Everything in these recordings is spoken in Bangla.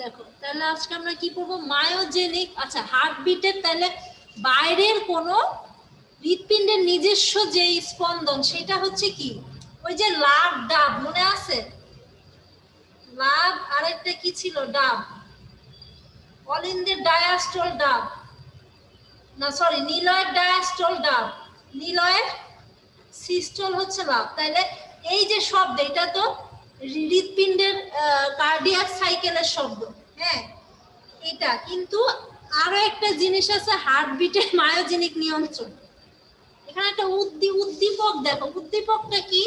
দেখো, তাহলে আজকে আমরা কি করব? মায়োজেনিক আচ্ছা হার্টবিটের তাহলে বাইরের কোনো হৃৎপিণ্ডের নিজস্ব যে স্পন্দন, সেটা হচ্ছে কি? ওই যে লাভ, ডাব, মনে আছে? লাভ আরেকটা কি ছিল? ডাব। অলিন্দের ডায়াস্টল ডাব। না সরি নিলয়ের ডায়াস্টল ডাব। নিলয়ের সিস্টল হচ্ছে লাভ। তাইলে এই যে শব্দ, এটা তো হৃৎপিণ্ডের কার্ডিয়াক সাইকেলের শব্দ। হ্যাঁ এটা। কিন্তু আরও একটা জিনিস আছে হার্টবিটের মায়োজেনিক নিয়ন্ত্রণ। এখানে একটা উদ্দি, উদ্দীপক দেখো। উদ্দীপকটা কি?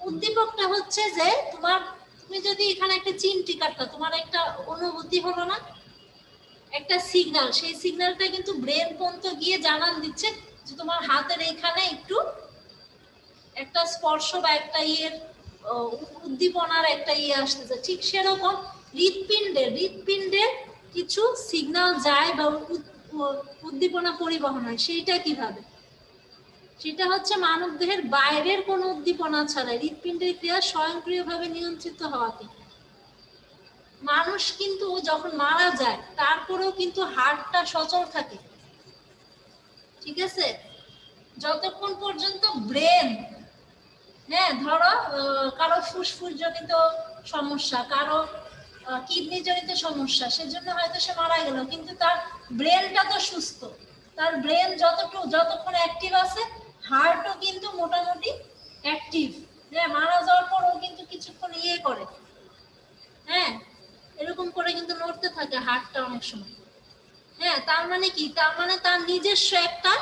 উদ্দীপকটা হচ্ছে যে, তোমার, তুমি যদি এখানে একটা চিমটি কাটতা তোমার একটা অনুভূতি হলো না? একটা সিগন্যাল সেই সিগন্যালটা কিন্তু ব্রেন পর্যন্ত গিয়ে জানান দিচ্ছে যে তোমার হাতের এইখানে একটু একটা স্পর্শ বা একটা ইয়ের উদ্দীপনার একটা ইয়ে আসতেছে। ঠিক সেরকম হৃৎপিণ্ডে হৃৎপিণ্ডে কিছু সিগন্যাল যায় বা উদ- উদ্দীপনা পরিবহন হয়। সেইটা কীভাবে? সেটা হচ্ছে মানব দেহের বাইরের কোনো উদ্দীপনা ছাড়া হৃৎপিণ্ডের ক্রিয়া স্বয়ংক্রিয়ভাবে নিয়ন্ত্রিত হওয়াকে মানুষ কিন্তু যখন মারা যায়, তারপরেও কিন্তু হার্টটা সচল থাকে। ঠিক আছে? যতক্ষণ পর্যন্ত ব্রেন হ্যাঁ ধরো কারও ফুসফুস জনিত সমস্যা, কারও কিডনি জনিত সমস্যা, সেজন্য হয়তো সে মারা গেল, কিন্তু তার ব্রেনটা তো সুস্থ। তার ব্রেন যতটুকু যতক্ষণ অ্যাক্টিভ আছে, হার্টও কিন্তু মোটামুটি অ্যাক্টিভ হ্যাঁ মারা যাওয়ার পরও কিন্তু কিছুক্ষণ ইয়ে করে। হ্যাঁ এরকম করে কিন্তু নড়তে থাকে হার্টটা অনেক সময়। হ্যাঁ তার মানে কি? তার মানে তার নিজস্ব একটা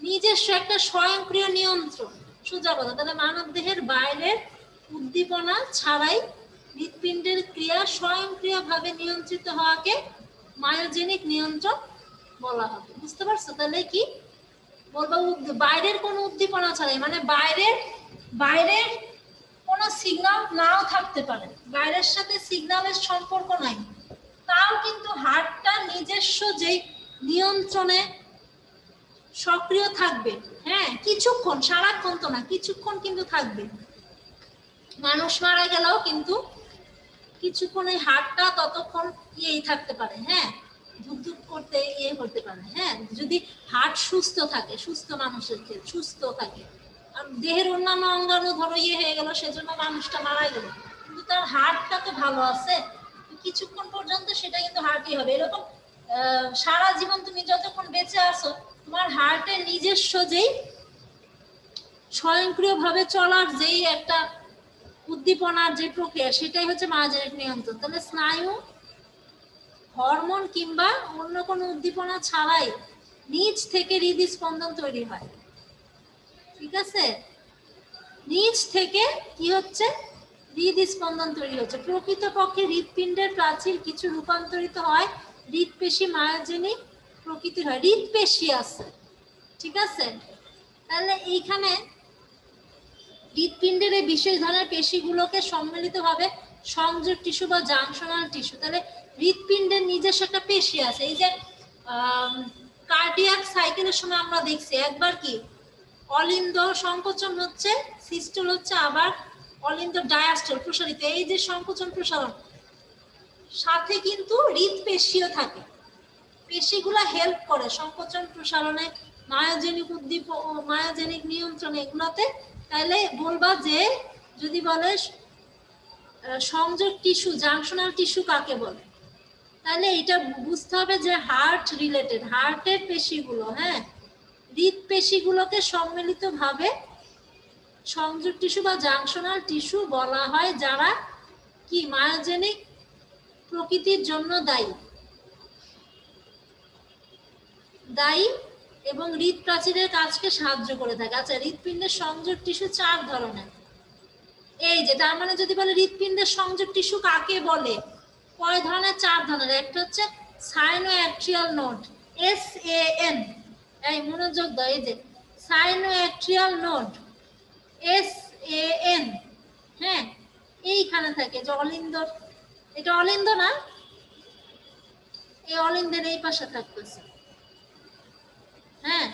নিজস্ব একটা স্বয়ংক্রিয় নিয়ন্ত্রণ। সোজা কথা। তাহলে মানব দেহের বাইরের উদ্দীপনা ছাড়াই হৃৎপিণ্ডের ক্রিয়া স্বয়ংক্রিয়ভাবে নিয়ন্ত্রিত হওয়াকে মায়োজেনিক নিয়ন্ত্রণ বলা হবে। বুঝতে পারছ? তাহলে কি? বলব বাইরের কোনো উদ্দীপনা ছাড়াই মানে বাইরের বাইরের কোনো সিগন্যাল নাও থাকতে পারে। বাইরের সাথে সিগন্যালের সম্পর্ক নাই। তাও কিন্তু হার্টটা নিজস্ব যেই নিয়ন্ত্রণে সক্রিয় থাকবে। হ্যাঁ কিছুক্ষণ, সারাক্ষণ তো না, কিছুক্ষণ কিন্তু থাকবে। মানুষ মারা গেলেও কিন্তু কিছুক্ষণ এই হার্টটা ততক্ষণ ইয়েই থাকতে পারে হ্যাঁ? ধুক ধুক করতে ইয়ে হতে পারে হ্যাঁ? যদি হার্ট সুস্থ থাকে, সুস্থ মানুষের ক্ষেত্রে সুস্থ থাকে। আর দেহের অন্যান্য অঙ্গাণু ধরো ইয়ে হয়ে গেল, সেজন্য মানুষটা মারা গেল। কিন্তু তার হার্টটা তো ভালো আছে। কিছুক্ষণ পর্যন্ত সেটা কিন্তু হার্টই হবে। এরকম সারা জীবন তুমি যতক্ষণ বেঁচে আছো, তোমার হার্টের নিজস্ব যেই স্বয়ংক্রিয়ভাবে চলার যেই একটা উদ্দীপনার যে প্রক্রিয়া, সেটাই হচ্ছে মায়োজেনিক নিয়ন্ত্রণ। তাহলে স্নায়ু, হরমোন কিংবা অন্য কোনো উদ্দীপনা ছাড়াই নিজ থেকে হৃদস্পন্দন তৈরি হয়। ঠিক আছে? নিজ থেকে কি হচ্ছে? হৃদস্পন্দন তৈরি হচ্ছে। প্রকৃতপক্ষে হৃৎপিণ্ডের প্রাচীর কিছু রূপান্তরিত হয় হৃদপেশি মায়োজেনিক প্রকৃতির হয়। হৃদপেশি আছে। ঠিক আছে? তাহলে এইখানে হৃৎপিণ্ডের এই বিশেষ ধরনের পেশিগুলোকে সম্মিলিতভাবে সংযোগ টিস্যু বা জাংশনাল টিস্যু। তাহলে হৃৎপিণ্ডের নিজস্ব একটা পেশি আছে। এই যে কার্ডিয়াক সাইকেলের সময় আমরা দেখছি, একবার কি অলিন্দ সংকোচন হচ্ছে, সিস্টল হচ্ছে, আবার অলিন্দ ডায়াস্টল প্রসারিত। এই যে সংকোচন প্রসারণ সাথে কিন্তু হৃৎপেশিও থাকে। পেশিগুলা হেল্প করে। সংকোচন প্রসারণে, মায়োজেনিক উদ্দীপ মায়োজেনিক নিয়ন্ত্রণ এগুলোতে তাহলে বলবা যে, যদি বলে সংযোগ টিস্যু জাংশনাল টিস্যু কাকে বলে? তাহলে এটা বুঝতে হবে যে হার্ট রিলেটেড হার্টের পেশিগুলো হ্যাঁ? হৃদ পেশিগুলোকে সম্মিলিতভাবে সংযোগ টিস্যু বা জাংশনাল টিস্যু বলা হয় যারা কি, মায়োজেনিক প্রকৃতির জন্য দায়ী। দায়ী এবং হৃদ প্রাচীরের কাজকে সাহায্য করে থাকে। আচ্ছা হৃৎপিণ্ডের সংযোগ টিস্যু চার ধরনের। এই যে, তার মানে যদি বলে হৃৎপিণ্ডের সংযোগ টিস্যু কাকে বলে? কয় ধরনের? চার ধরনের। একটা হচ্ছে sino atrial node, S A N. এই, মনোযোগ দাও, এই যে sino atrial node, S A N. হ্যাঁ এইখানে থাকে যে অলিন্দর এটা অলিন্দ না? এই অলিন্দের এই পাশে থাকতেছে। হ্যাঁ?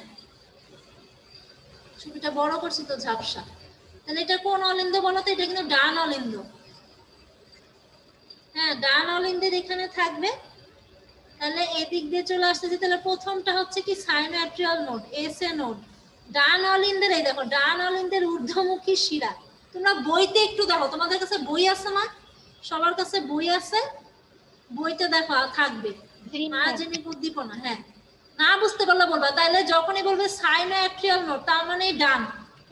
ছবিটা বড় করছি তো ঝাপসা। তাহলে এটা কোন অলিন্দ বলো তো? এটা কিন্তু ডান অলিন্দ। হ্যাঁ ডান অলিন্দের এখানে থাকবে। তাহলে এদিক দিয়ে চলে আসতেছে। তাহলে প্রথমটা হচ্ছে কি sinoatrial node, S A node. ডান অলিন্দের, এই দেখো, ডান অলিন্দের ঊর্ধ্বমুখী শিরা। তোমরা বইতে একটু দেখো তোমাদের কাছে বই আছে না? সবার কাছে বই আছে বইতে দেখো থাকবে। মায়াজেনিক উদ্দীপনা হ্যাঁ। না বুঝতে পারলে বলবা তাইলে যখনই বলবে সাইনোয়াট্রিয়াল নোড তার মানে ডান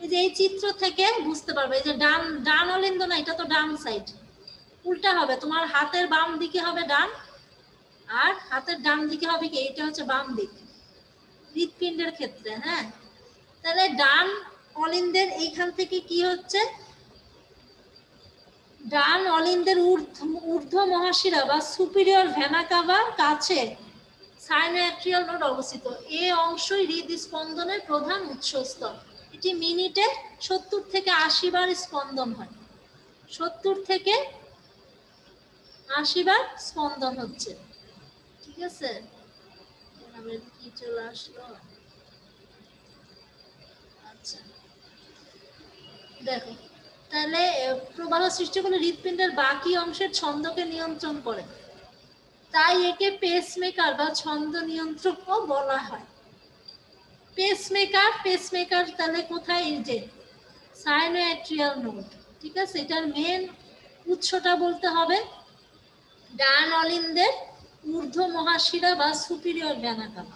এই যে এই চিত্র থেকে বুঝতে পারবে এই যে ডান ডান অলিন্দ না এটা তো ডান সাইড উল্টা হবে তোমার হাতের বাম দিকে হবে ডান আর হাতের ডান দিকে হবে কি এটা হচ্ছে বাম দিক। হৃৎপিণ্ডের ক্ষেত্রে হ্যাঁ। তাহলে ডান অলিন্দের এইখান থেকে কি হচ্ছে? ডান অলিন্দের ঊর্ধ্ব মহাশিরা বা সুপিরিয়র ভেনাকাভার কাছে সাইনোয়াট্রিয়াল নোড অবস্থিত। এ অংশই হৃদস্পন্দনের প্রধান উৎসস্থল এটি মিনিটে সত্তর থেকে আশি বার স্পন্দন হয়। সত্তর থেকে আশি বার স্পন্দন হচ্ছে। ঠিক আছে? কি চলে আসলো? আচ্ছা। দেখো তাহলে প্রবাহ সৃষ্টি করলে হৃৎপিণ্ডের বাকি অংশের ছন্দকে নিয়ন্ত্রণ করে। তাই একে পেসমেকার বা ছন্দ নিয়ন্ত্রকও বলা হয়। পেসমেকার পেসমেকার তাহলে কোথায়? এই যে সাইনোয়াট্রিয়াল নোড ঠিক আছে? এটার মেন উৎসটা বলতে হবে ডান অলিন্দের ঊর্ধ্ব মহাশিরা বা সুপিরিয়র ভ্যানাকামা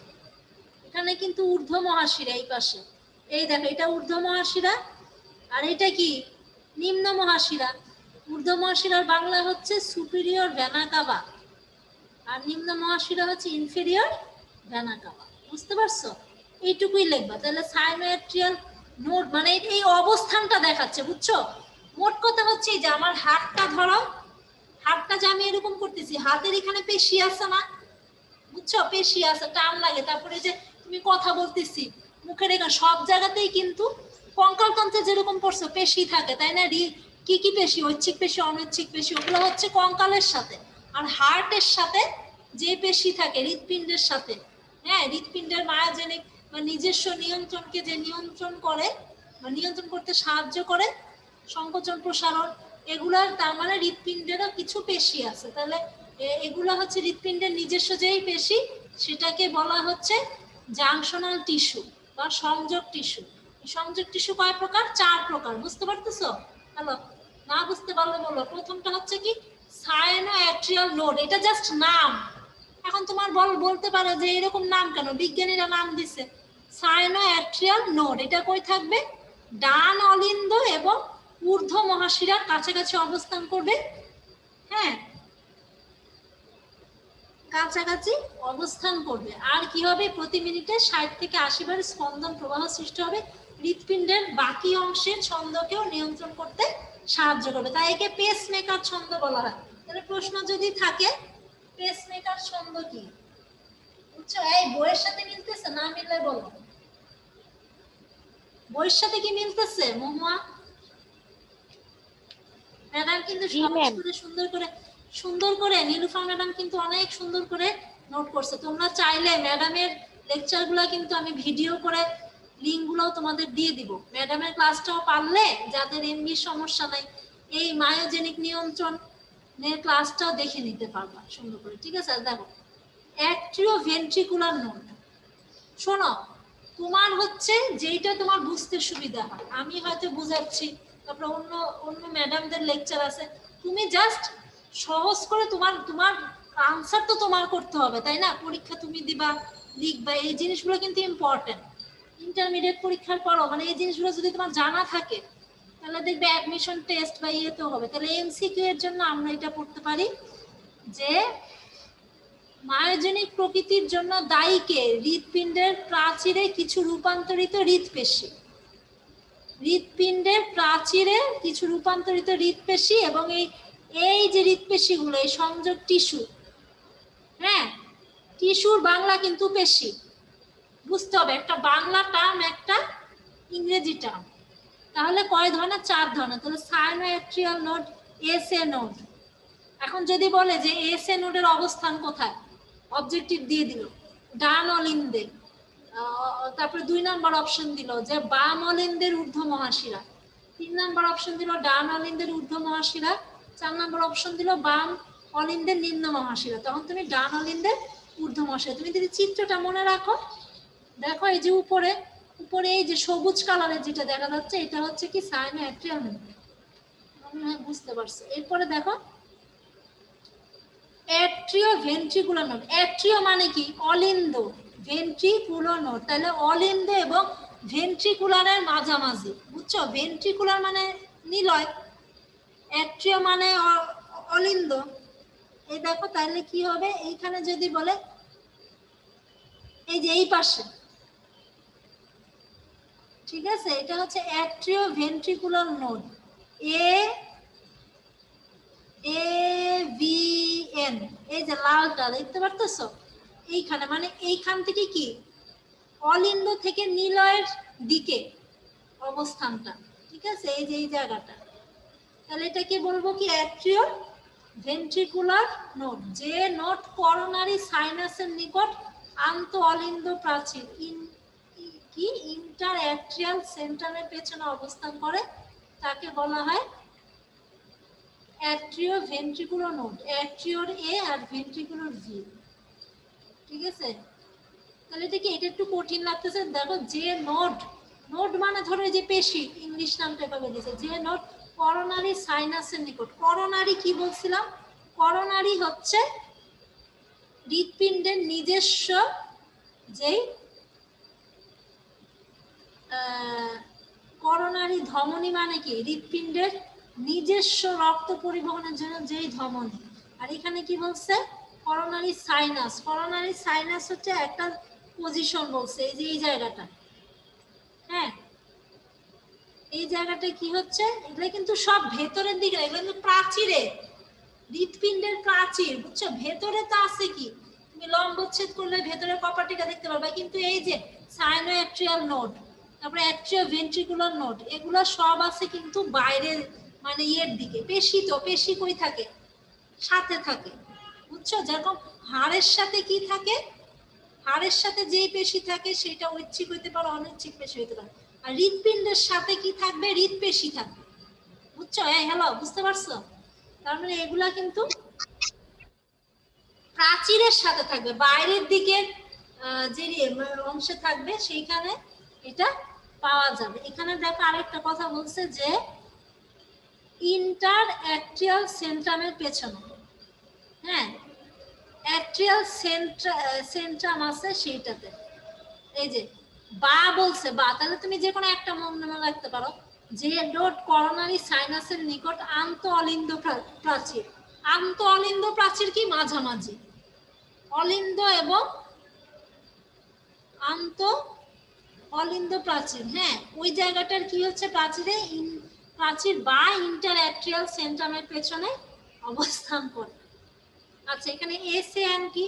এখানে কিন্তু ঊর্ধ্ব মহাশিরা এই পাশে। এই দেখো, এটা ঊর্ধ্ব মহাশিরা আর এটা কি? নিম্ন মহাশিরা। ঊর্ধ্ব মহাশিরার বাংলা হচ্ছে সুপিরিয়র ভ্যানাকাবা আর নিম্ন মহাশিরা হচ্ছে ইনফেরিয়র ভ্যানাকাবা বুঝতে পারছ? এইটুকুই লিখবা। তাহলে সাইমেট্রিয়াল নোট মানে এই- অবস্থানটা দেখাচ্ছে, বুঝছ? মোট কথা হচ্ছে যে আমার হাতটা ধরো। হাতটা যে আমি এরকম করতেছি, হাতের এখানে পেশি আছে না? বুঝছ? পেশি আছে, টান লাগে। তারপরে যে তুমি কথা বলতেছি, মুখের এখানে সব জায়গাতেই কিন্তু কঙ্কাল তন্ত্রে যেরকম পড়ছো, পেশি থাকে, তাই না কি কি পেশি? ঐচ্ছিক পেশি, অনৈচ্ছিক পেশি, ওগুলো হচ্ছে কঙ্কালের সাথে। আর হার্টের সাথে যে পেশি থাকে, হৃৎপিণ্ডের সাথে হ্যাঁ হৃৎপিণ্ডের মায়াজেনিক বা নিজস্ব নিয়ন্ত্রণকে যে নিয়ন্ত্রণ করে, বা নিয়ন্ত্রণ করতে সাহায্য করে, সংকোচন, প্রসারণ, এগুলার তার মানে হৃৎপিণ্ডেরও কিছু পেশি আছে। তাহলে এগুলো হচ্ছে হৃৎপিণ্ডের নিজস্ব যেই পেশি, সেটাকে বলা হচ্ছে জাংশনাল টিস্যু বা সংযোগ টিস্যু। সংযোগ টিস্যু কয় প্রকার? চার প্রকার। বুঝতে পারতেছো? হ্যালো, না বুঝতে পারলে বলো। প্রথমটা হচ্ছে কি? Sino atrial node. এটা জাস্ট নাম। এখন তোমার বল বলতে পারো যে এরকম নাম কেন? বিজ্ঞানীরা নাম দিছে। Sino atrial node. এটা কই থাকবে? ডান অলিন্দ এবং ঊর্ধ্ব মহাশিরার কাছাকাছি অবস্থান করবে। হ্যাঁ? কাছাকাছি অবস্থান করবে। আর কি হবে? প্রতি মিনিটে ষাট থেকে আশি বার স্পন্দন প্রবাহ সৃষ্টি হবে। হৃৎপিণ্ডের বাকি অংশের ছন্দকেও নিয়ন্ত্রণ করতে সাহায্য করবে। তাই একে পেস মেকার ছন্দ বলা হয়। তাহলে প্রশ্ন যদি থাকে পেস মেকার ছন্দ কি? বুঝছ? এই বইয়ের সাথে মিলতেছে না মিললে বলো। বইয়ের সাথে কি মিলতেছে মহুয়া? ম্যাডাম কিন্তু। করে সুন্দর করে সুন্দর করে নীলুফা ম্যাডাম কিন্তু অনেক সুন্দর করে নোট করছে। তোমরা চাইলে ম্যাডামের লেকচারগুলা কিন্তু আমি ভিডিও করে লিঙ্কগুলো তোমাদের দিয়ে দিব। ম্যাডামের ক্লাসটাও পারলে যাদের এমবি সমস্যা নাই, এই মায়োজেনিক নিয়ন্ত্রণ ক্লাসটাও দেখে নিতে পারবা সুন্দর করে, ঠিক আছে? দেখো অ্যাক্ট্রিও ভেন্ট্রিকুলার নোড শোনো, তোমার হচ্ছে যেইটা তোমার বুঝতে সুবিধা হয়, আমি হয়তো বুঝাচ্ছি, তারপরে অন্য অন্য ম্যাডামদের লেকচার আছে, তুমি জাস্ট সহজ করে তোমার তোমার আনসার তো তোমার করতে হবে, তাই না? পরীক্ষা তুমি দিবা, লিখবা, এই জিনিসগুলো কিন্তু ইম্পর্টেন্ট ইন্টারমিডিয়েট পরীক্ষার পরও মানে এই জিনিসগুলো যদি তোমার জানা থাকে, তাহলে দেখবে অ্যাডমিশন টেস্ট বা ইয়েতেও হবে। তাহলে এমসিকিউ এর জন্য আমরা এটা পড়তে পারি যে মায়োজেনিক প্রকৃতির জন্য দায়ীকে হৃৎপিণ্ডের প্রাচীরে কিছু রূপান্তরিত হৃৎপেশি। হৃৎপিণ্ডের প্রাচীরে কিছু রূপান্তরিত হৃৎপেশি এবং এই এই যে হৃৎপেশিগুলো, এই সংযোগ টিস্যু হ্যাঁ? টিস্যুর বাংলা কিন্তু পেশি। বুঝতে হবে, একটা বাংলা টার্ম একটা ইংরেজি টার্ম তাহলে কয় ধরনের? চার ধরনের। তাহলে sinoatrial node S A node এখন যদি বলে যে এস এ নোডের অবস্থান কোথায়? অবজেক্টিভ দিয়ে দিল। ডান অলিন্দে তারপরে দুই নাম্বার অপশন দিল যে বাম অলিন্দের ঊর্ধ্ব মহাশিরা। তিন নাম্বার অপশন দিল ডান অলিন্দের ঊর্ধ্ব মহাশিরা। চার নাম্বার অপশন দিল বাম অলিন্দের নিম্ন মহাশিরা। তখন তুমি ডান অলিন্দের ঊর্ধ্ব মহাশিরা। তুমি যদি চিত্রটা মনে রাখো দেখো এই যে উপরে উপরে এই যে সবুজ কালারের যেটা দেখা যাচ্ছে, এটা হচ্ছে কি সাইনো অ্যাট্রিয়াল বুঝতে পারছ। এরপরে দেখো অ্যাট্রিও ভেন্ট্রিকুলার নোট অ্যাট্রিও মানে কি? অলিন্দ। ভেন্ট্রিকুলার নোট তাহলে অলিন্দ এবং ভেন্ট্রিকুলারের মাঝামাঝি। বুঝছ? ভেন্ট্রিকুলার মানে নিলয়। অ্যাট্রিও মানে অলিন্দ। এই দেখো, তাহলে কি হবে? এইখানে যদি বলে, এই যে এই পাশে। ঠিক আছে? এটা হচ্ছে atrio ventricular node. A A V N এই যে লালটা, দেখতে পারতেছো? এইখানে মানে এইখান থেকে কি? অলিন্দ থেকে নিলয়ের দিকে অবস্থানটা। ঠিক আছে? এই যে, এই জায়গাটা। তাহলে এটাকে বলব কি? Atrio ventricular node. যে নোট করোনারি সাইনাসের নিকট আন্ত অলিন্দ প্রাচীর ইন- কি ইন্টার অ্যাট্রিয়াল সেন্টারের পেছনে অবস্থান করে? তাকে বলা হয় অ্যাট্রিও ভেন্ট্রিকুলার নোড অ্যাট্রিওর এ আর ভেন্ট্রিকুলার ভি ঠিক আছে? তাহলে এটা কি, এটা একটু কঠিন লাগতেছে। দেখো যে নোড নোড মানে ধরো যে পেশি ইংলিশ নামটা এভাবে দিয়েছে। যে নোড করোনারি সাইনাসের নিকট। করোনারি কি বলছিলাম? করোনারি হচ্ছে হৃৎপিণ্ডের নিজস্ব যেই করোনারি ধমনী মানে কি? হৃৎপিণ্ডের নিজস্ব রক্ত পরিবহনের জন্য যেই ধমনী। আর এখানে কি বলছে? করোনারি সাইনাস করোনারি সাইনাস হচ্ছে একটা পজিশন বলছে, এই যে এই জায়গাটা। হ্যাঁ? এই জায়গাটা কি হচ্ছে? এগুলো কিন্তু সব ভেতরের দিকে, এগুলো কিন্তু প্রাচীরে। হৃৎপিণ্ডের প্রাচীর, বুঝছ? ভেতরে তো আছে কি? তুমি লম্বচ্ছেদ করলে ভেতরে কপাটিকা দেখতে পারবে। কিন্তু এই যে সাইনোঅ্যাট্রিয়াল নোড তারপরে অ্যাট্রিও ভেন্ট্রিকুলার নোড এগুলো সব আছে কিন্তু বাইরের মানে ইয়ের দিকে, পেশি তো, পেশি কই থাকে? সাথে থাকে, বুঝছ? যেরকম হাড়ের সাথে কি থাকে? হাড়ের সাথে যেই পেশি থাকে, সেটা ঐচ্ছিক হইতে পারে, অনৈচ্ছিক পেশি হইতে পারে। আর হৃৎপিণ্ডের সাথে কি থাকবে? হৃৎপেশি থাকবে, বুঝছ? এই হ্যালো বুঝতে পারছ? তার মানে এগুলা কিন্তু প্রাচীরের সাথে থাকবে। বাইরের দিকে যে রে- অংশে থাকবে, সেইখানে এটা পাওয়া যাবে। এখানে দেখো আরেকটা কথা বলছে যে ইন্টার অ্যাট্রিয়াল সেন্ট্রামের পেছনে হ্যাঁ? অ্যাট্রিয়াল সেন্ট্রাম আছে সেইটাতে। এই যে, বা বলছে, বা, তাহলে তুমি যে কোনো একটা মনে রাখতে পারো যে ডোট করোনারি সাইনাসের নিকট আন্ত অলিন্দ প্রা- প্রাচীর। আন্ত অলিন্দ প্রাচীর কি? মাঝামাঝি। অলিন্দ এবং আন্ত অলিন্দ প্রাচীর হ্যাঁ ওই জায়গাটার কি হচ্ছে প্রাচীরে? প্রাচীর বা ইন্টার অ্যাট্রিয়াল সেন্ট্রামের পেছনে অবস্থান করে। আচ্ছা এখানে এসএন কি?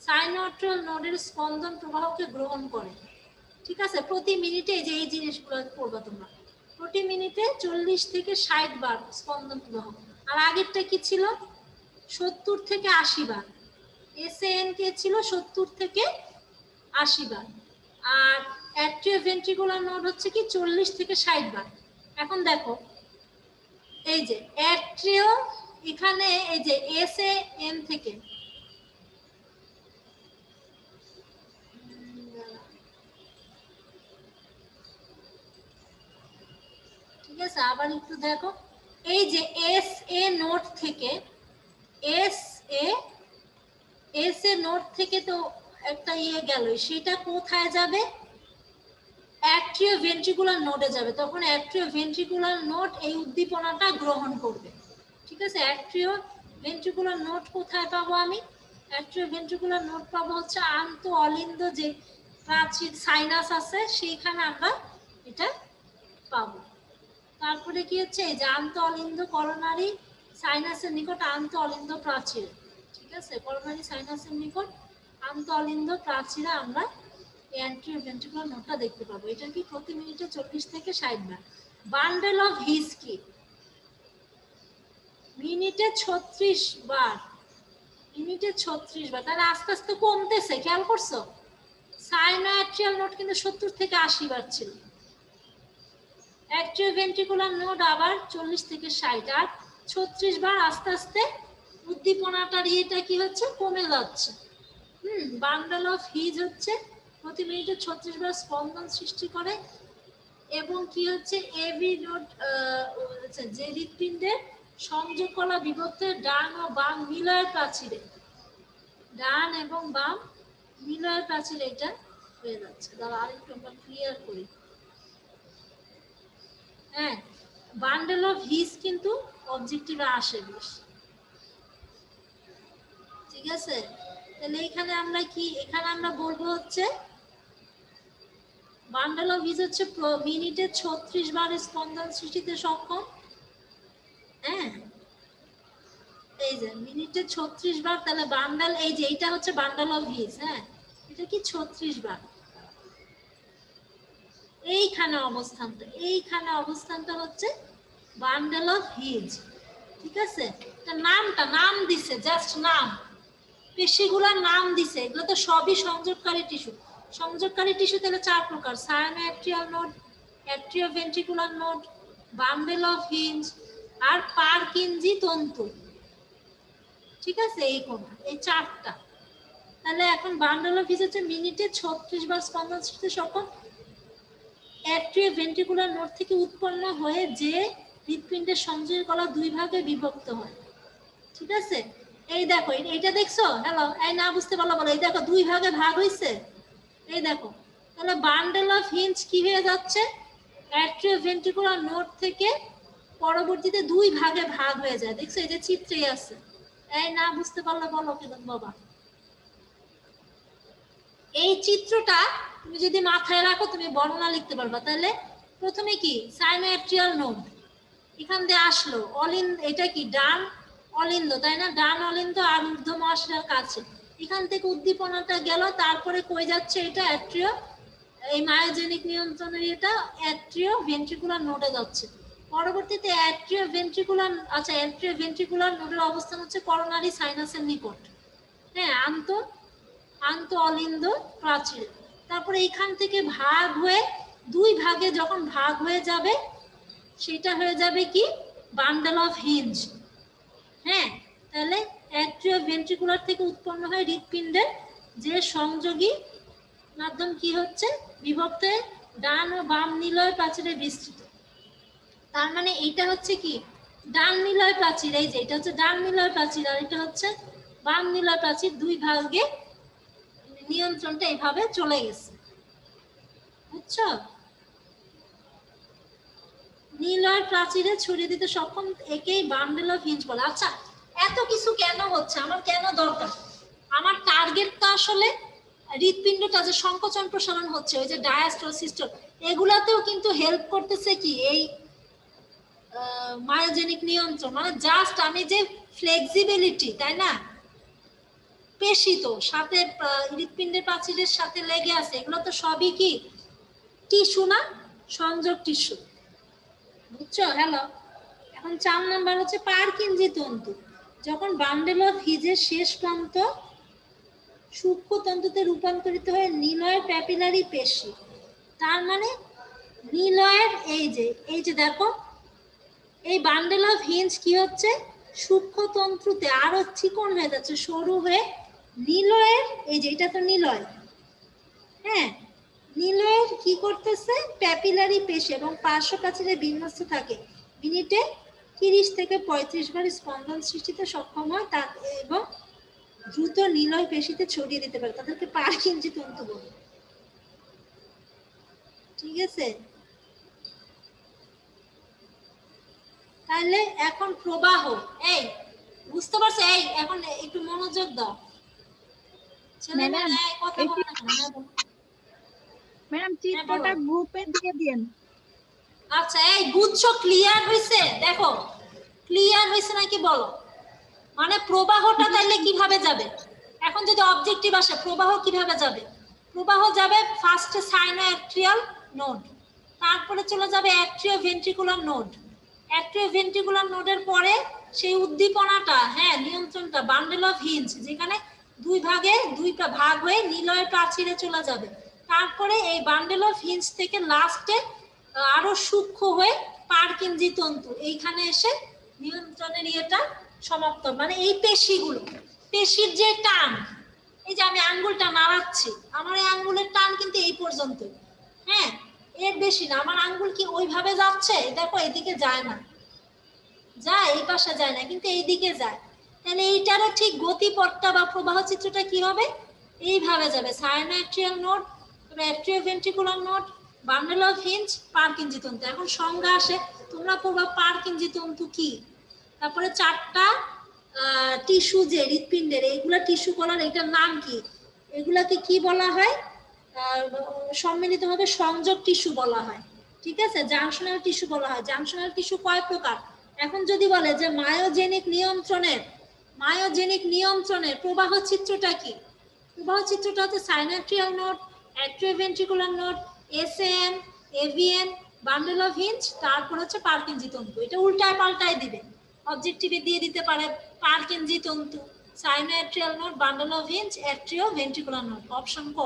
সাইনোট্রাল নোডের স্পন্দন প্রবাহকে গ্রহণ করে। ঠিক আছে? প্রতি মিনিটে যে, এই জিনিসগুলো পড়বা তোমরা। প্রতি মিনিটে চল্লিশ থেকে ষাট বার স্পন্দন প্রবাহ। আর আগেরটা কি ছিল? সত্তর থেকে আশি বার। এসএন কে ছিল সত্তর থেকে আশি বার। আর অ্যাট্রিও ভেন্ট্রিকুলার নোড হচ্ছে কি চল্লিশ থেকে ষাট বার। এখন দেখো, এই যে অ্যাট্রিও এখানে এই যে এস এ এন থেকে ঠিক আছে, আবার একটু দেখো। এই যে এস এ নোট থেকে S A S A node থেকে তো একটা ইয়ে গেল সেটা কোথায় যাবে? অ্যাট্রিও ভেন্ট্রিকুলার নোটে যাবে, তখন অ্যাট্রিও ভেন্ট্রিকুলার নোট এই উদ্দীপনাটা গ্রহণ করবে। ঠিক আছে? অ্যাট্রিও ভেন্ট্রিকুলার নোট কোথায় পাবো আমি? অ্যাট্রিও ভেন্ট্রিকুলার নোট পাবো হচ্ছে আন্ত অলিন্দ যে প্রাচীর সাইনাস আছে, সেইখানে আমরা এটা পাবো। তারপরে কি হচ্ছে? এই যে আন্ত অলিন্দ করোনারি সাইনাসের নিকট আন্ত অলিন্দ প্রাচীর। ঠিক আছে? করোনারি সাইনাসের নিকট আন্ত অলিন্দ প্রাচীরে আমরা অ্যান্ট্রিও ভেন্ট্রিকুলার নোটটা দেখতে পাবো। এটা কি প্রতি মিনিটে চল্লিশ থেকে ষাট বার। বান্ডেল অফ হিস কি মিনিটে ছত্রিশ বার। মিনিটে ছত্রিশ বার। তাহলে আস্তে আস্তে কমতেছে, খেয়াল করছ? সাইনোঅ্যাট্রিয়াল নোট কিন্তু সত্তর থেকে আশি বার ছিল। অ্যাট্রিও ভেন্ট্রিকুলার নোট আবার চল্লিশ থেকে ষাট। আর ছত্রিশ বার আস্তে আস্তে উদ্দীপনাটার ইয়েটা কি হচ্ছে? কমে যাচ্ছে। হুম বান্ডাল অফ হিজ হচ্ছে প্রতি মিনিটে ছত্রিশ বার স্পন্দন সৃষ্টি করে এবং কি হচ্ছে? এবি নোট যে হৃৎপিণ্ডের সংযোগ কলা বিভক্তের ডান ও বাম মিলয়ের প্রাচীরে। ডান এবং বাম মিলয়ের প্রাচীরে এটা হয়ে যাচ্ছে। দাঁড়া আরেকটু আমরা ক্লিয়ার করি। হ্যাঁ বান্ডেল অফ হিস কিন্তু অবজেক্টিভে আসে বেশ। ঠিক আছে? তাহলে এখানে আমরা কি, এখানে আমরা বলব হচ্ছে বান্ডেল অফ হিজ হচ্ছে মিনিটে ছত্রিশ বার স্পন্দন সৃষ্টিতে সক্ষম। হ্যাঁ? এই যে, মিনিটে ছত্রিশ বার, তাহলে বান্ডাল, এই যে, এইটা হচ্ছে বান্ডাল অফ হ্যাঁ? এটা কি ছত্রিশ বার? এইখানে অবস্থানটা এইখানে অবস্থানটা হচ্ছে বান্ডেল অফ হিজ, ঠিক আছে? নামটা, নাম দিছে জাস্ট নাম। পেশিগুলার নাম দিছে, এগুলো তো সবই সংযোগকারী টিস্যু। সংযোগকারী টিস্যু তাহলে চার প্রকার sinoatrial node atrioventricular node bundle of His R Purkinje তন্তু। ঠিক আছে? এই কোন এই চারটা। তাহলে এখন বান্ডেল অফ হিজ হচ্ছে মিনিটে ছত্রিশ বার স্পন্দন সৃষ্টি সক্ষম। অ্যাট্রিও ভেন্ট্রিকুলার নোড থেকে উৎপন্ন হয়ে যে হৃৎপিণ্ডের সংযোগ কলা দুই ভাগে বিভক্ত হয়। ঠিক আছে? এই দেখো এইটা দেখছ? হ্যালো এই না বুঝতে পারল বলো। এই দেখো, দুই ভাগে ভাগ হইছে। এই দেখো, তাহলে বান্ডেল অফ হিঞ্জ কি হয়ে যাচ্ছে? অ্যাট্রিও ভেন্ট্রিকুলার নোড থেকে পরবর্তীতে দুই ভাগে ভাগ হয়ে যায়। দেখছ, এই যে চিত্রেই আছে। এই না বুঝতে পারলে বলো কেন বাবা। এই চিত্রটা তুমি যদি মাথায় রাখো, তুমি বর্ণনা লিখতে পারবা। তাহলে প্রথমে কি? সাইনোএট্রিয়াল নোড এখান দিয়ে আসলো। অলিন এটা কি? ডান অলিন্দ তাই না? ডান অলিন্দ আর ঊর্ধ্ব মহাশয়ের কাছে। এখান থেকে উদ্দীপনাটা গেল, তারপরে কই যাচ্ছে এটা অ্যাট্রিও এই মায়োজেনিক নিয়ন্ত্রণের এটা অ্যাট্রিও ভেন্ট্রিকুলার নোডে যাচ্ছে। পরবর্তীতে অ্যাট্রিও ভেন্ট্রিকুলার আচ্ছা অ্যাট্রিও ভেন্ট্রিকুলার নোডের অবস্থান হচ্ছে করোনারি সাইনাসের নিকট। হ্যাঁ আন্ত আন্ত অলিন্দ, প্রাচীর। তারপরে এখান থেকে ভাগ হয়ে, দুই ভাগে যখন ভাগ হয়ে যাবে, সেটা হয়ে যাবে কি? Bundle of His. হ্যাঁ তাহলে অ্যাট্রিও ভেন্ট্রিকুলার থেকে উৎপন্ন হয় হৃৎপিণ্ডের যে সংযোগী মাধ্যম কি হচ্ছে? বিভক্ত ডান ও বাম নিলয় প্রাচীরে বিস্তৃত। তার মানে এইটা হচ্ছে কি? ডান নিলয় প্রাচীর, এই যে, এটা হচ্ছে ডান নিলয় প্রাচীর আর এটা হচ্ছে বাম নিলয় প্রাচীর। দুই ভাগে নিয়ন্ত্রণটা এইভাবে চলে গেছে। বুঝছ? নীলয় প্রাচীরে ছড়িয়ে দিতে সক্ষম একেই বাম অফ হিঞ্জ বলে আচ্ছা এত কিছু কেন হচ্ছে? আমার কেন দরকার? আমার টার্গেটটা আসলে হৃৎপিণ্ডটা যে সংকোচন প্রসারণ হচ্ছে, ওই যে ডায়াস্টল এগুলাতেও কিন্তু হেল্প করতেছে কি? এই মায়োজেনিক নিয়ন্ত্রণ মানে জাস্ট আমি যে ফ্লেক্সিবিলিটি তাই না? পেশি তো, সাথে হৃৎপিণ্ডের প্রাচীরের সাথে লেগে আছে, এগুলো তো সবই কি? টিস্যু না? সংযোগ টিস্যু। বুঝছ? হ্যালো এখন চার নাম্বার হচ্ছে পার্কিনজি তন্তু যখন বান্ডেল অফ হিজের শেষ প্রান্ত সূক্ষ্ম তন্তুতে রূপান্তরিত হয়ে নিলয়ের প্যাপিলারি পেশি, তার মানে নিলয়ের এই যে এই যে দেখো, এই বান্ডেল অফ হিঞ্জ কি হচ্ছে? সূক্ষ্ম তন্ত্রুতে আরও চিকন হয়ে যাচ্ছে, সরু হয়ে নিলয়ের, এই যে, এটা তো নিলয়। হ্যাঁ নিলয়ের কি করতেছে? প্যাপিলারি পেশি এবং পার্শ্ব প্রাচীরে বিন্যস্ত থাকে। মিনিটে তিরিশ থেকে পঁয়ত্রিশ বার স্পন্দন সৃষ্টিতে সক্ষম হয় তা এবং দ্রুত নিলয় পেশিতে ছড়িয়ে দিতে পারে। তাদেরকে পার্কিনজি তন্তু বলে। ঠিক আছে? তাহলে এখন প্রবাহ। এই বুঝতে পারছ? এই এখন একটু মনোযোগ দাও। ম্যাডাম চিত্রটা গ্রুপে দিয়ে দিন আচ্ছা এই গুচ্ছ ক্লিয়ার হইছে? দেখো ক্লিয়ার হইছে নাকি বলো? মানে প্রবাহটা তাইলে কীভাবে যাবে? এখন যদি অবজেক্টিভ আসে, প্রবাহ কীভাবে যাবে? প্রবাহ যাবে ফার্স্টে সাইনোঅ্যাট্রিয়াল নোড তারপরে চলে যাবে atrio ventricular node atrio ventricular নোডের পরে সেই উদ্দীপনাটা হ্যাঁ নিয়ন্ত্রণটা বান্ডেল অফ হিঞ্জ যেখানে দুই ভাগে, দুইটা ভাগ হয়ে নিলয় প্রাচীরে চলে যাবে। তারপরে এই বান্ডেল অফ হিঞ্জ থেকে লাস্টে আরও সূক্ষ্ম হয়ে পার্কিনজি তন্তু এইখানে এসে নিয়ন্ত্রণের ইয়েটা সমাপ্ত। মানে এই পেশিগুলো, পেশির যে টান, এই যে আমি আঙ্গুলটা নাড়াচ্ছি, আমার এই আঙ্গুলের টান কিন্তু এই পর্যন্ত হ্যাঁ এর বেশি না, আমার আঙ্গুল কি ওইভাবে যাচ্ছে? দেখো এদিকে যায় না। যায়, এই পাশে যায় না, কিন্তু এইদিকে যায়। তাহলে এইটারও ঠিক গতিপথটা বা প্রবাহ চিত্রটা কি হবে? এইভাবে যাবে। Sinoatrial node atrioventricular node bundle of His Purkinje তন্তু এখন সংজ্ঞা আসে তোমরা পড়বা পার্কিনজি তন্তু কি? তারপরে চারটা টিস্যু যে হৃৎপিণ্ডের এইগুলা টিস্যু বলার এটার নাম কি? এগুলাকে কি বলা হয়? সম্মিলিতভাবে সংযোগ টিস্যু বলা হয়। ঠিক আছে? জাংশনাল টিস্যু বলা হয়। জাংশনাল টিস্যু কয় প্রকার? এখন যদি বলে যে মায়োজেনিক নিয়ন্ত্রণের মায়োজেনিক নিয়ন্ত্রণের প্রবাহ চিত্রটা কি? প্রবাহ চিত্রটা হচ্ছে sinoatrial node atrioventricular node SM AVN bundle of His তারপর হচ্ছে পার্কিনজি তন্তু। এটা উল্টায় পাল্টায় দিবে। অবজেক্টিভে দিয়ে দিতে পারে পার্কিনজি তন্তু sinoatrial node bundle of His atrio ventricular node option ক।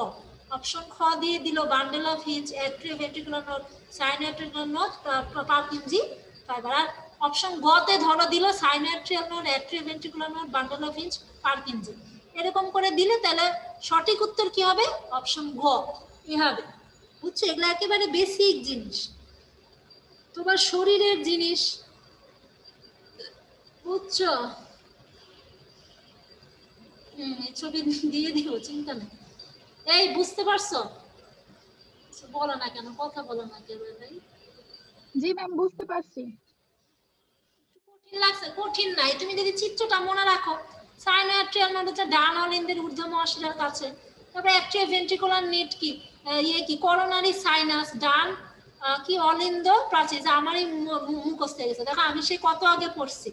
অপশন খ দিয়ে দিল bundle of His atrio ventricular node sinoatricular node Purkinje fibre আর অপশন গ তে ধরো দিল sinoatrial node atrio ventricular node bundle of His Purkinje এরকম করে দিলে তাহলে সঠিক উত্তর কি হবে? অপশন গ। এ হবে? বুঝছ? এগুলো একেবারে বেসিক জিনিস। তোমার শরীরের জিনিস। বুঝছ? হুম এই ছবি দিয়ে দিব চিন্তা নেই। এই বুঝতে পারছ? বলো না কেন কথা বলো না কেন ভাই। জি ম্যাম বুঝতে পারছি। কঠিন লাগছে কঠিন নাই। তুমি যদি চিত্রটা মনে রাখো সাইনোয়াট্রিয়াল নোড হচ্ছে ডান অলিন্দের ঊর্ধ্ব মহাশিরার কাছে। তারপরে অ্যাট্রিও ভেন্ট্রিকুলার নেট কি? ইয়ে কি করোনারি সাইনাস ডান কি অলিন্দ প্রাচীর আমারই মুখস্থ গেছে। দেখো আমি সে কত আগে পড়ছি।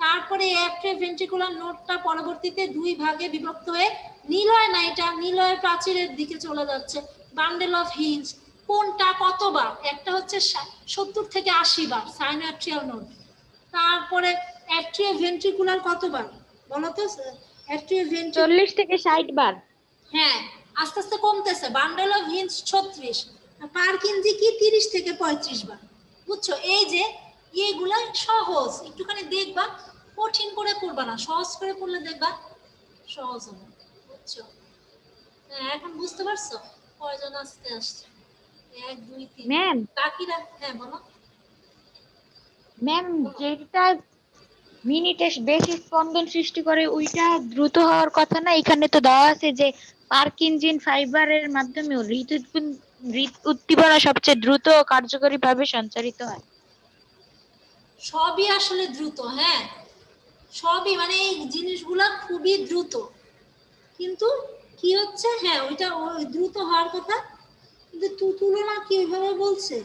তারপরে অ্যাট্রিও ভেন্ট্রিকুলার নোটটা পরবর্তীতে দুই ভাগে বিভক্ত হয়ে নিলয় না এটা নিলয়ের প্রাচীরের দিকে চলে যাচ্ছে বান্ডেল অফ হিঞ্জ কোনটা কতবার? একটা হচ্ছে সত্তর থেকে আশি বার সাইনোয়াট্রিয়াল নোট তারপরে অ্যাট্রিও ভেন্ট্রিকুলার কতবার? বলো তো অ্যাট্রিও ভেন্ট্রিকুলার চল্লিশ থেকে ষাট বার। হ্যাঁ। আস্তে আস্তে কমতেছে। বান্ডেল অফ হিন্স ছত্রিশ। পার্কিনজি কি তিরিশ থেকে পঁয়ত্রিশ বার। বুঝছ? এই যে এগুলা সহজ। একটুখানি দেখবা কঠিন করে করবা না। সহজ করে করলে দেখবা সহজ হবে। বুঝছ? হ্যাঁ এখন বুঝতে পারছ? কয়জন আজকে আসছে? এক দুই তিন। ম্যাম বাকিরা হ্যাঁ বলো। ম্যাম যেটা মিনিটে বেশি স্পন্দন সৃষ্টি করে ওইটা দ্রুত হওয়ার কথা না। এখানে তো দেওয়া আছে যে পার্কিনজিন ফাইবারের মাধ্যমে হৃদ উদ্দীপনা সবচেয়ে দ্রুত ও কার্যকরী ভাবে সঞ্চারিত হয়। সবই আসলে দ্রুত হ্যাঁ। সবই মানে এই জিনিসগুলা খুবই দ্রুত। কিন্তু কি হচ্ছে? হ্যাঁ ওইটা ওই দ্রুত হওয়ার কথা, কিন্তু তুলনা কি ওইভাবে বলছে?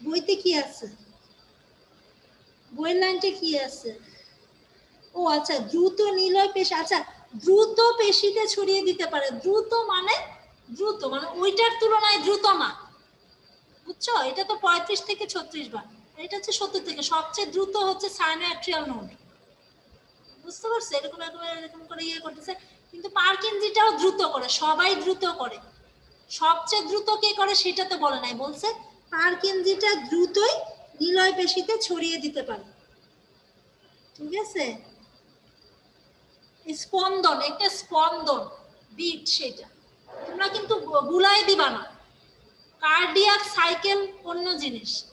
বইতে কি আছে? বইয়ের লাইনটা কি আছে? ও আচ্ছা দ্রুত নিলয় পেশি আচ্ছা দ্রুত পেশিতে ছড়িয়ে দিতে পারে। দ্রুত মানে দ্রুত মানে ওইটার তুলনায় দ্রুত না। বুঝছ? এটা তো পঁয়ত্রিশ থেকে ছত্রিশ বার। এটা হচ্ছে সত্তর থেকে। সবচেয়ে দ্রুত হচ্ছে সাইনোঅ্যাট্রিয়াল নোড। বুঝতে পারছ? এরকম এরকম এরকম করে ইয়ে করতেছে। কিন্তু পার্কিনজিটাও দ্রুত করে, সবাই দ্রুত করে। সবচেয়ে দ্রুত কে করে সেটা তো বলে নাই। বলছে পার্কিনজিটা দ্রুতই নিলয় পেশিতে ছড়িয়ে দিতে পারে। ঠিক আছে? স্পন্দন একটা স্পন্দন বিট সেটা। তোমরা কিন্তু বুলাই দিবা না। কার্ডিয়াক সাইকেল অন্য জিনিস।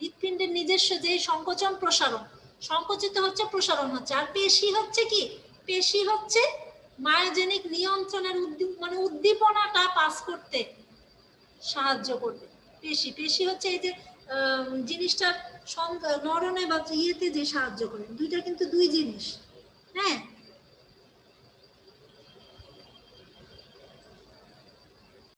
হৃৎপিণ্ডের নিজস্ব যে সংকোচন প্রসারণ সংকুচিত হচ্ছে প্রসারণ হচ্ছে। আর পেশি হচ্ছে কি? পেশি হচ্ছে মায়োজেনিক নিয়ন্ত্রণের মানে উদ্দীপনাটা পাস করতে সাহায্য করবে। পেশি পেশি হচ্ছে এই যে আহ, জিনিসটার নরণে বা ইয়েতে যে সাহায্য করে। দুইটা কিন্তু দুই জিনিস। হ্যাঁ?